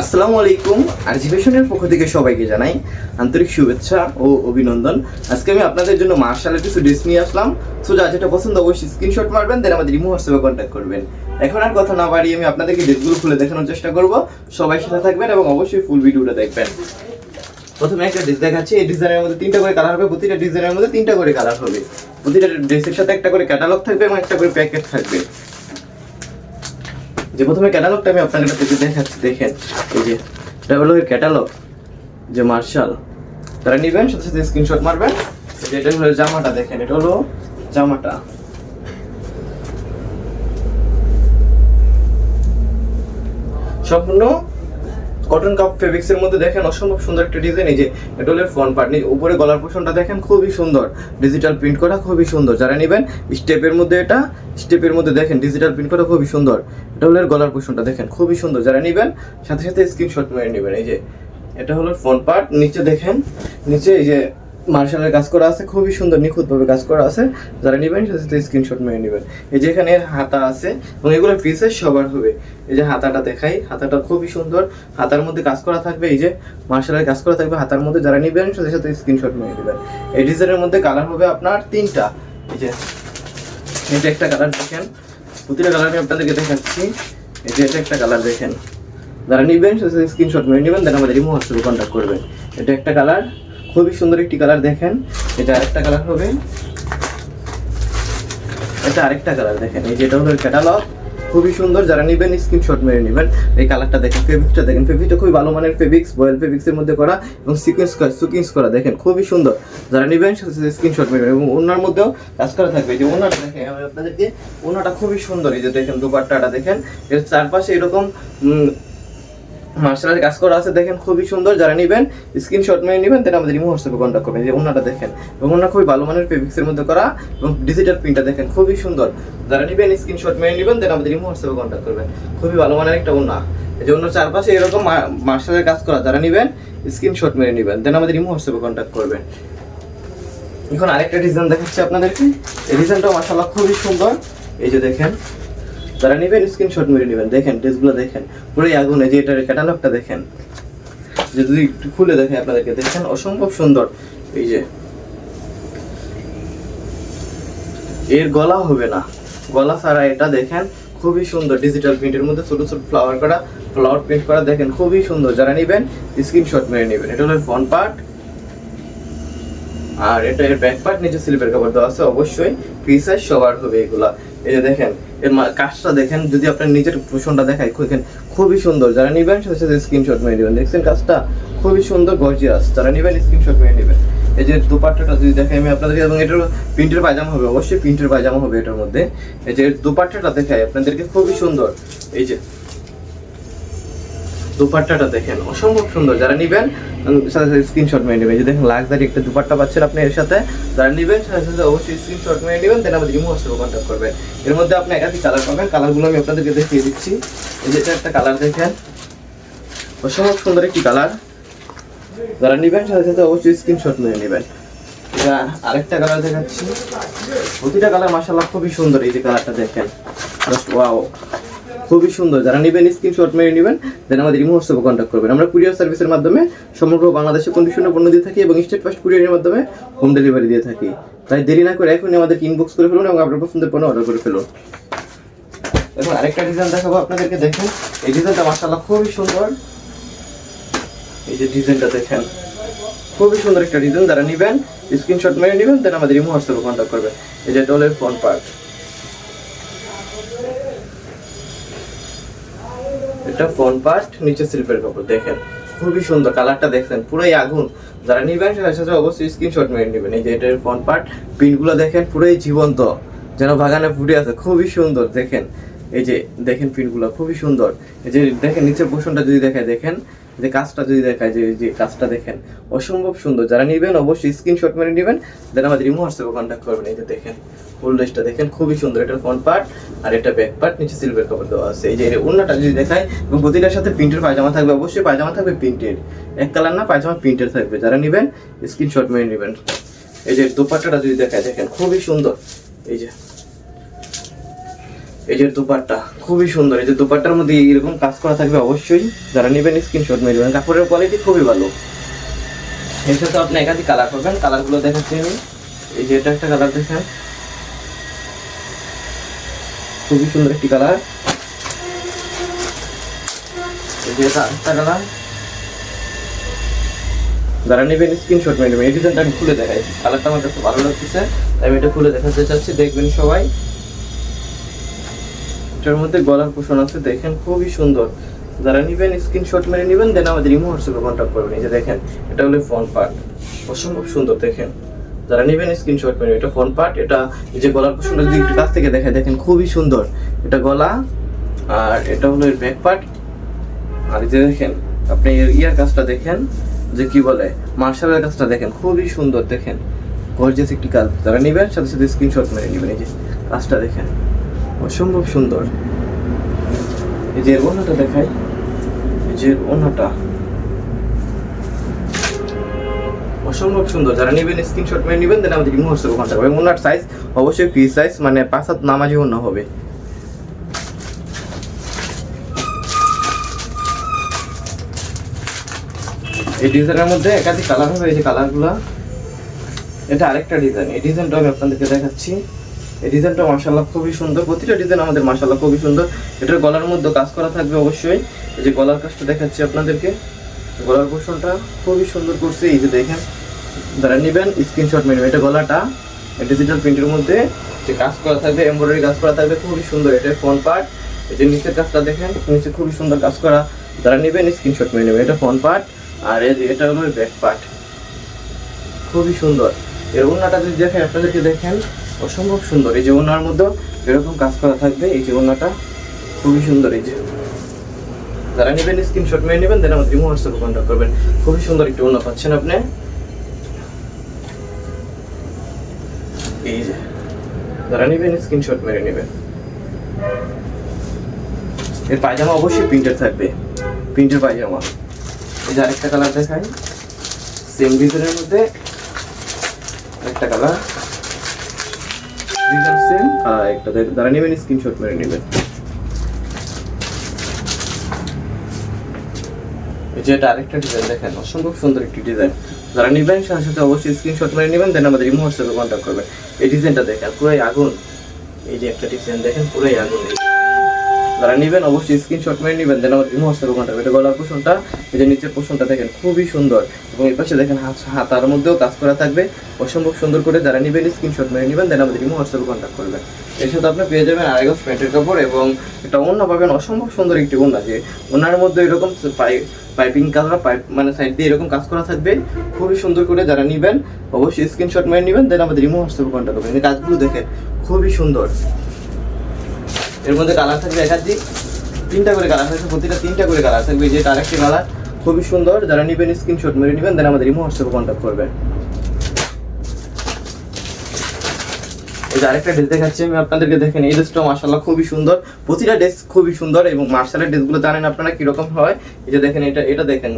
আসসালামু আলাইকুম আরজিভেশনের পক্ষ থেকে সবাইকে জানাই আন্তরিক শুভেচ্ছা ও অভিনন্দন। আজকে আমি আপনাদের জন্য মার্শালের কিছু ড্রেস নিয়ে আসলাম। সো যা যেটা পছন্দ অবশ্যই স্ক্রিনশট মারবেন দেন আমাদের ইমো হোয়াটসঅ্যাপে কন্ট্যাক্ট করবেন। এখন আর কথা না বাড়িয়ে আমি আপনাদেরকে ড্রেসগুলো খুলে দেখানোর চেষ্টা করব। সবাই সাথে থাকবেন এবং অবশ্যই ফুল ভিডিওটা দেখবেন। প্রথমে একটা ড্রেস দেখাচ্ছি। এই ডিজাইনের মধ্যে তিনটা করে কালার হবে, প্রতিটা ডিজাইনের মধ্যে তিনটা করে কালার হবে। প্রতিটা ড্রেসের সাথে একটা করে ক্যাটালগ থাকবে এবং একটা করে প্যাকেট থাকবে। যে প্রথমে ক্যাটালগটা আমি আপনাদের কাছে দেখাচ্ছি, দেখেন, এই যে এটা হলো এর ক্যাটালগ যে মার্শাল তারা নেবেন, সাথে সাথে স্ক্রিনশট মারবেন। এটা হলো জামাটা, দেখেন, এটা হলো জামাটা। সম্পূর্ণ কটন কাপ ফেব্রিক্স এর মধ্যে দেখেন অসম্ভব সুন্দর একটা ডিজাইন এই যে এডলের ফ্রন্ট পার্ট উপরে গলার পোর্শনটা দেখেন খুবই সুন্দর। ডিজিটাল প্রিন্ট করা খুবই সুন্দর। যারা নেবেন স্টেপের মধ্যে এটা স্টেপের মধ্যে দেখেন ডিজিটাল প্রিন্ট করা খুবই সুন্দর। এডলের গলার পোর্শনটা দেখেন খুবই সুন্দর। যারা নেবেন, সাথে সাথে স্ক্রিনশট মেরে নেবেন। এই যে, এটা হলো ফ্রন্ট পার্ট নিচে দেখেন, নিচে এই যে মার্শালের কাজ করা আছে, খুবই সুন্দর, নিখুঁতভাবে কাজ করা আছে। যারা নেবেন, সাথে স্ক্রিনশট মেরে নেবেন। এই যে এখানে হাতা আছে, এবং এগুলো পিসের সবার হবে। এই যে হাতাটা দেখাই, হাতাটা খুবই সুন্দর। হাতার মধ্যে কাজ করা থাকবে, এই যে মার্শালের কাজ করা থাকবে। হাতার মধ্যে যারা নেবেন, সাথে সাথে স্ক্রিনশট মেরে নেবেন। এই ডিজাইনের মধ্যে কালার হবে আপনার তিনটা। এই যে এটা একটা কালার দেখেন। প্রতিটা কালার আমি আপনাদেরকে দেখাচ্ছি। এই যে এটা একটা কালার দেখেন। যারা নিবেন, সাথে স্ক্রিনশট মেরে নেবেন দেন আমাদের ইমো হোয়াটসঅ্যাপে কন্ট্যাক্ট করবেন। এটা একটা কালার খুবই সুন্দর একটি কালার দেখেন। এটা আরেকটা কালার হবে। এটা আরেকটা কালার দেখেন। এই যেটা হলো ক্যাটালগ খুবই সুন্দর। যারা নেবেন স্ক্রিনশট মেরে নেবেন। এই কালারটা দেখেন ফেব্রিকটা দেখেন। ফেব্রিকটা খুবই ভালো মানের ফেব্রিক্স বয়েল ফেব্রিক্সের মধ্যে করা এবং সিকোয়েন্স করা সুকিংস করা দেখেন। খুবই সুন্দর। যারা নেবেন স্ক্রিনশট মেরে এবং ওনার মধ্যেও কাজ করা থাকবে। যে ওনাটা দেখেন, আমি আপনাদেরকে, ওনাটা খুবই সুন্দর। এই যে দেখেন, দুপাট্টাটা দেখেন। এর চারপাশে এরকম মার্শালের কাজ করা আছে, দেখেন খুবই সুন্দর, যারা নেবেন স্ক্রিনশট মেরে নেবেন, তাহলে আমাদের ইমো হোয়াটসঅ্যাপে কন্ট্যাক্ট করবেন। যে ওনাটা দেখেন, এবং ওনা খুবই ভালো মানের ফেব্রিক্সের মধ্যে করা এবং ডিজিটাল প্রিন্টটা দেখেন, খুবই সুন্দর। যারা নেবেন স্ক্রিনশট মেরে নেবেন, তাহলে আমাদের ইমো হোয়াটসঅ্যাপে কন্ট্যাক্ট করবেন। খুবই ভালো মানের একটা ওনা। এই যে ওনার চারপাশে এরকম মার্শালের কাজ করা, যারা নেবেন স্ক্রিনশট মেরে নেবেন দেন আমাদের ইমো হোয়াটসঅ্যাপে কন্ট্যাক্ট করবেন। এখন আরেকটা ডিজাইন দেখাচ্ছি আপনাদেরকে। এই ডিজাইনটাও মাশাআল্লাহ খুবই সুন্দর। এই যে দেখেন যারা নেবেন স্ক্রিনশট মেরে নেবেন। দেখেন ড্রেসগুলো দেখেন। পুরোই আগুন যে এটার ক্যাটালগটা দেখেন। যদি একটু খুলে দেখেন আপনাদেরকে, দেখেন অসম্ভব সুন্দর। এই যে, এর গলা হবে না। গলা ছাড়া এটা দেখেন, খুবই সুন্দর। ডিজিটাল প্রিন্টের মধ্যে ছোট ছোট ফ্লাওয়ার করা ফ্লাওয়ার প্রিন্ট করা দেখেন, খুবই সুন্দর। যারা নেবেন স্ক্রিনশট মেরে নেবেন। এটা হলো ফ্রন্ট পার্ট আর এটা এর ব্যাক পার্ট নিচে স্লিপের কাপড় দেওয়া আছে। অবশ্যই ফ্রি সবার হবে এগুলা। এই যে দেখেন, এর কাজটা দেখেন, যদি আপনার নিজের পোষণটা দেখায় দেখেন, খুবই সুন্দর। যারা নেবেন, সাথে সাথে স্ক্রিনশট মেরে নেবেন দেখছেন কাজটা? খুবই সুন্দর গর্জিয়াস যারা নেবেন স্ক্রিনশট মেরে নেবেন। এই যে দুপাট্টাটা যদি দেখাই, আমি আপনাদেরকে এবং এটার প্রিন্টের পায়জামা হবে, অবশ্যই প্রিন্টের পায়জামা হবে এটার মধ্যে। এই যে দুপাট্টাটা দেখাই, আপনাদেরকে খুবই সুন্দর। এই যে দুপাট্টাটা দেখেন, অসম্ভব সুন্দর। যারা নিবেন স্ক্রিনশট মেরে নেবেন। যে দেখেন লাক্সারি একটা দুপাট্টা পাচ্ছেন আপনি এর সাথে। যারা নিবেন, সাথে সাথে অবশ্যই স্ক্রিনশট মেরে নেবেন দেন আমাদের ইমো হোয়াটসঅ্যাপে কন্ট্যাক্ট করবেন। এর মধ্যে আপনি একাধিক কালার পাবেন। কালারগুলো আমি আপনাদেরকে দেখিয়ে দিচ্ছি। এই যে একটা কালার দেখেন। অসম্ভব সুন্দর একটি কালার যারা নিবেন, সাথে সাথে অবশ্যই স্ক্রিনশট মেরে নেবেন। এটা আরেকটা কালার দেখাচ্ছি। প্রতিটা কালার মাসাল্লাহ খুবই সুন্দর এই যে কালারটা দেখেন। জাস্ট ওয়াও খুবই সুন্দর। যারা নেবেন স্ক্রিনশট মেরে নেবেন দেন আমাদের ইমো হোয়াটসঅ্যাপে কন্ট্যাক্ট করবেন। আমরা কুরিয়ার সার্ভিসের মাধ্যমে সমগ্র বাংলাদেশে কন্ডিশনে পণ্য দিয়ে থাকি এবং স্টেট ফাস্ট কুরিয়ারের মাধ্যমে হোম ডেলিভারি দিয়ে থাকি। তাই দেরি না করে এখনই আমাদের ইনবক্স করে ফেলুন এবং আপনার পছন্দের পণ্য অর্ডার করে ফেলুন। এখন আরেকটা ডিজাইন দেখাবো আপনাদেরকে দেখেন এই ডিজাইনটা মাসাল্লাহ খুবই সুন্দর। এই যে ডিজাইনটা দেখেন, খুবই সুন্দর একটা ডিজাইন যারা নেবেন স্ক্রিনশট মেরে নেবেন দেন আমাদের ইমো হোয়াটসঅ্যাপে কন্ট্যাক্ট করবেন। এই যে ডলের ফ্রন্ট পার্ট এটা ফ্রন্ট পাস্ট নিচে স্লিপের কাপড়, দেখেন। খুবই সুন্দর কালারটা দেখছেন, পুরোই আগুন। যারা নিবেন সাথে সাথে অবশ্যই স্ক্রিনশট মেরে নেবেন। এই যে এটার ফ্রন্ট পার্ট প্রিন্টগুলো দেখেন, পুরোই জীবন্ত। যেন বাগানে ফুটে আছে, খুবই সুন্দর, দেখেন। এই যে, দেখেন প্রিন্টগুলো খুবই সুন্দর। এই যে, দেখেন, নিচের পোষণটা যদি দেখায় দেখেন। যে কাজটা যদি দেখায়, যে যে কাজটা দেখেন, অসম্ভব সুন্দর। যারা নেবেন অবশ্যই স্ক্রিনশট মেরে নেবেন দেন আমাদের ইমো হোয়াটসঅ্যাপে কন্ট্যাক্ট করবেন। এই যে দেখেন ফুল ড্রেসটা দেখেন, খুবই সুন্দর। এটা ফ্রন্ট পার্ট আর এটা ব্যাক পার্ট নিচে সিলভার কাপড় দেওয়া আছে। এই যে ওড়নাটা যদি দেখায়, এবং প্রতিটার সাথে প্রিন্টের পায়জামা থাকবে, অবশ্যই পায়জামা থাকবে প্রিন্টেড এক কালার না, পায়জামা প্রিন্টের থাকবে। যারা নেবেন স্ক্রিনশট মেরে নেবেন। এই যে দোপাট্টাটা যদি দেখায়, দেখেন, খুবই সুন্দর। এই যে এই যে দুপাট্টা, খুবই সুন্দর। এই যে দুপাট্টার মধ্যে এরকম কাজ করা থাকবে অবশ্যই। যারা নেবেন স্ক্রিনশট মেরে নেবেন। কাপড়ের কোয়ালিটি খুবই ভালো। এর সাথে আপনি একাধিক কালার পাবেন কালারগুলো দেখাচ্ছি আমি। এই যে এটা একটা কালার দেখেন। খুবই সুন্দর একটি কালার এই যে এটা আরেকটা কালার যারা নেবেন স্ক্রিনশট মেরে নেবেন। এই ডিজাইনটা আমি খুলে দেখাই। কালারটা আমার কাছে ভালো লাগতেছে। আমি এটা খুলে দেখাতে চাচ্ছি। দেখবেন সবাই। এটার মধ্যে গলার পোষণ আছে, দেখেন খুবই সুন্দর। যারা নেবেন স্ক্রিনশট মেরে নেবেন দেন আমাদের ইমো হোয়াটসঅ্যাপে কন্ট্যাক্ট করবেন। এই যে দেখেন, এটা হলো ফোন পার্ট অসম্ভব সুন্দর, দেখেন। যারা নেবেন স্ক্রিনশট মেরে এটা ফোন পার্ট এটা এই যে গলার পোষণটা যদি একটু কাছ থেকে দেখে দেখেন খুবই সুন্দর। এটা গলা, আর এটা হলো এর ব্যাক পার্ট আর এই যে দেখেন, আপনি এর ইয়ার কাজটা দেখেন, যে কি বলে মার্শালের কাজটা দেখেন, খুবই সুন্দর, দেখেন। গর্জিয়াস একটি কাজ। যারা নেবেন, সাথে সাথে স্ক্রিনশট মেরে নেবেন, এই যে কাজটা দেখেন। অসম্ভব সুন্দর। এই যে ওনাটা দেখাই, এই যে ওনাটা অসম্ভব সুন্দর। যারা নেবেন স্ক্রিনশট মেরে নেবেন দেন আমাদের ইমো হোয়াটসঅ্যাপে করবেন। ওনার সাইজ অবশ্যই ফ্রি সাইজ মানে পাঁচ হাত নামাজি ওনা হবে। এই ডিজাইনের মধ্যে একাধিক কালার হবে। এই যে কালারগুলো এটা আরেকটা ডিজাইন এই ডিজাইনটা আমি আপনাদেরকে দেখাচ্ছি। এই ডিজাইনটা মার্শাল্লাহ খুবই সুন্দর। প্রতিটা ডিজাইন আমাদের মার্শাল্লাহ খুবই সুন্দর। এটার গলার মধ্যে কাজ করা থাকবে অবশ্যই। এই যে গলার কাজটা দেখাচ্ছি আপনাদেরকে। গলার পোর্শনটা খুবই সুন্দর করছে। এই যে দেখেন যারা নেবেন স্ক্রিনশট মেনু এটা গলাটা ডিজিটাল প্রিন্টের মধ্যে যে কাজ করা থাকবে এমব্রয়ডারি কাজ করা থাকবে, খুবই সুন্দর। এটা ফ্রন্ট পার্ট এই যে নিচের কাজটা দেখেন, নিচে খুবই সুন্দর কাজ করা। যারা নেবেন স্ক্রিনশট মেনে এটা ফ্রন্ট পার্ট আর এটা হলো ব্যাক পার্ট খুবই সুন্দর। এর ওনাটা যদি দেখেন আপনাদেরকে দেখেন অসম্ভব সুন্দর। এই যে ওনার মধ্যে এরকম কাজ করা থাকবে। এই যে ওনাটা খুবই সুন্দর, এই যে। যারা নেবেন স্ক্রিনশট মেরে নেবেন দেন আমাদের হোয়াটসঅ্যাপে কন্ট্যাক্ট করবেন। খুবই সুন্দর একটি ওনা পাচ্ছেন আপনি। এই যে, যারা নেবেন স্ক্রিনশট মেরে নেবেন। এর পায়জামা অবশ্যই প্রিন্টের থাকবে। প্রিন্টের পায়জামা। এই যে আরেকটা কালার দেখাই। সেম ডিজাইনের মধ্যে একটা কালার ডিজাইন সেম আর একটা যারা নেবেন স্ক্রিনশট মেরে নেবেন। ডিজাইন দেখেন, অসম্ভব সুন্দর একটি ডিজাইন যারা নেবেন, সাথে সাথে অবশ্যই স্ক্রিনশট মেরে নেবেন দেন আমাদের ইমো হোয়াটসঅ্যাপে কন্ট্যাক্ট করবেন। এই ডিজাইনটা দেখেন, পুরাই আগুন। এই যে একটা ডিজাইন দেখেন, পুরাই আগুন। যারা নেবেন অবশ্যই স্ক্রিনশট মেরে নেবেন দেন আমার ইমো হোয়াটসঅ্যাপে কন্ট্যাক্ট এটা গলার পোষণটা, এই যে নিচের পোষণটা দেখেন, খুবই সুন্দর। এবং এই পাশে দেখেন হাত হাতার মধ্যেও কাজ করা থাকবে। অসম্ভব সুন্দর করে যারা নেবেন স্ক্রিনশট মেরে নেবেন, দেন আমাদের ইমো হোয়াটসঅ্যাপে করবেন এর সাথে আপনি পেয়ে যাবেন আড়াই গজ প্যান্টের কাপড় এবং একটা অন্য পাবেন, অসম্ভব সুন্দর একটি ওনা যে ওনার মধ্যে এরকম পাইপ কালার পাইপ মানে সাইড দিয়ে এরকম কাজ করা থাকবে। খুবই সুন্দর করে যারা নেবেন, অবশ্যই স্ক্রিনশট মেরে নেবেন, দেন আমাদের ইমো হোয়াটসঅ্যাপে কন্ট্যাক্ট করবেন কাজগুলো দেখেন, খুবই সুন্দর। এর মধ্যে কালার থাকবে একাধিক তিনটা করে কালার থাকবে, প্রতিটা তিনটা করে কালার থাকবে। এই যে এটা আরেকটি কালার খুবই সুন্দর। যারা নেবেন স্ক্রিনশট মেরে নেবেন দেন আমাদের ইমো হোয়াটসঅ্যাপে কন্ট্যাক্ট করবেন। এই যে আরেকটা ড্রেস দেখাচ্ছি আমি আপনাদেরকে, দেখেন এই ড্রেসটা মার্শাল্লাহ খুবই সুন্দর। প্রতিটা ড্রেস খুবই সুন্দর এবং মার্শালের ড্রেসগুলো জানেন আপনারা কীরকম হয়? এই যে দেখেন এটা এটা দেখেন।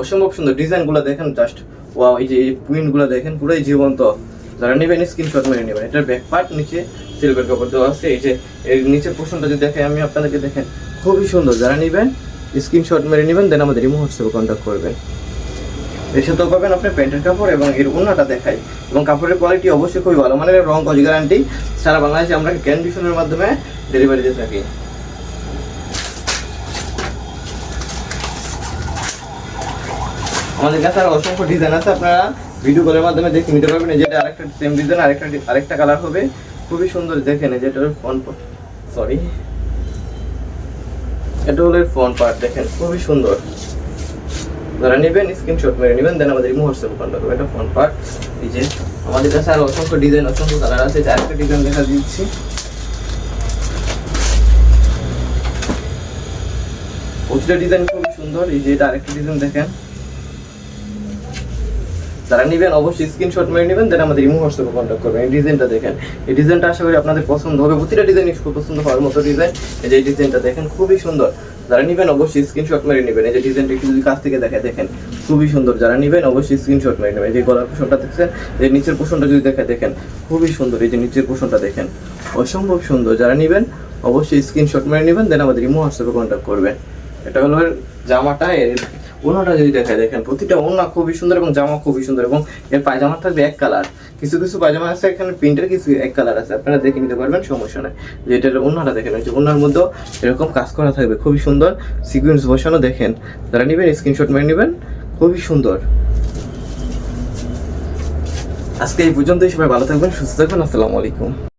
অসম্ভব সুন্দর ডিজাইনগুলো দেখেন জাস্ট ওয়াও এই যে এই প্রিন্টগুলো দেখেন, পুরোই জীবন্ত। যারা নেবেন স্ক্রিনশট মেরে নেবেন। এটার ব্যাক পার্ট নিচে সিলভার কাপড় দেওয়া আছে, এই যে এর নিচের পোর্শনটা যদি দেখে আমি আপনাদেরকে দেখেন, খুবই সুন্দর। যারা নেবেন স্ক্রিনশট মেরে নেবেন দেন আমাদের ইমো হোয়াটসঅ্যাপে কন্ট্যাক্ট করবেন। এর সাথেও পাবেন আপনি প্যান্টের কাপড় এবং এর ওনাটা দেখাই। এবং কাপড়ের কোয়ালিটি অবশ্যই খুবই ভালো। মানে রং কজ গ্যারান্টি সারা বাংলাদেশে আমরা ক্যান্ডিশনের মাধ্যমে ডেলিভারি দিয়ে থাকি। আমাদের কাছে আর অসংখ্য ডিজাইন আছে। আপনারা ভিডিও কলের মাধ্যমে দেখে নিতে পারবেন। এই যেটা আরেকটা সেম ডিজাইন আরেকটা আরেকটা কালার হবে। খুবই সুন্দর, দেখেন এই যেটার ফ্রন্ট পার্ট সরি এটা হলো ফ্রন্ট পার্ট দেখেন খুবই সুন্দর। যারা নেবেন স্ক্রিনশট মেরে নেবেন দেন আমাদের ইমো করবেন এটা ফ্রন্ট পার্ট এই যে আমাদের কাছে আর অসংখ্য ডিজাইন অসংখ্য কালার আছে, যে আরেকটা ডিজাইন দেখা দিচ্ছি। প্রতিটা ডিজাইন খুবই সুন্দর, এই যে এটা আরেকটা ডিজাইন দেখেন। যারা নেবেন অবশ্যই স্ক্রিনশট মেরে নেবেন দেন আমাদের ইমো হোয়াটসঅ্যাপে কন্ট্যাক্ট করবেন। এই ডিজাইনটা দেখেন। এই ডিজাইনটা আশা করি আপনাদের পছন্দ হবে। প্রতিটা ডিজাইনই খুব পছন্দ হওয়ার মতো ডিজাইন এই যে ডিজাইনটা দেখেন, খুবই সুন্দর। যারা নেবেন অবশ্যই স্ক্রিনশট মেরে নেবেন। এই যে ডিজাইনটা একটু যদি কাছ থেকে দেখে দেখেন, খুবই সুন্দর। যারা নেবেন অবশ্যই স্ক্রিনশট মেরে নেবেন। যে গলার পোষণটা দেখছেন, এই নিচের পোষণটা যদি দেখে দেখেন, খুবই সুন্দর। এই যে নিচের পোষণটা দেখেন, অসম্ভব সুন্দর। যারা নেবেন অবশ্যই স্ক্রিনশট মেরে নেবেন দেন আমাদের ইমো হোয়াটসঅ্যাপে কন্ট্যাক্ট করবেন। এটা হলো জামাটা, এর ওনাটা যদি দেখায়, দেখেন, প্রতিটা ওনা খুবই সুন্দর এবং জামা খুবই সুন্দর এবং এর পায়জামা থাকবে এক কালার কিছু কিছু পায়জামা আছে, এখানে প্রিন্টের কিছু এক কালার আছে, আপনারা দেখে নিতে পারবেন, সমস্যা নাই। যে এটার ওনাটা দেখেন যে ওনার মধ্যেও এরকম কাজ করা থাকবে, খুবই সুন্দর। সিকুয়েন্স বসানো, দেখেন, যারা নেবেন স্ক্রিনশট মেরে নেবেন, খুবই সুন্দর। আজকে এই পর্যন্তই, সবাই ভালো থাকবেন, সুস্থ থাকবেন, আসসালামু আলাইকুম।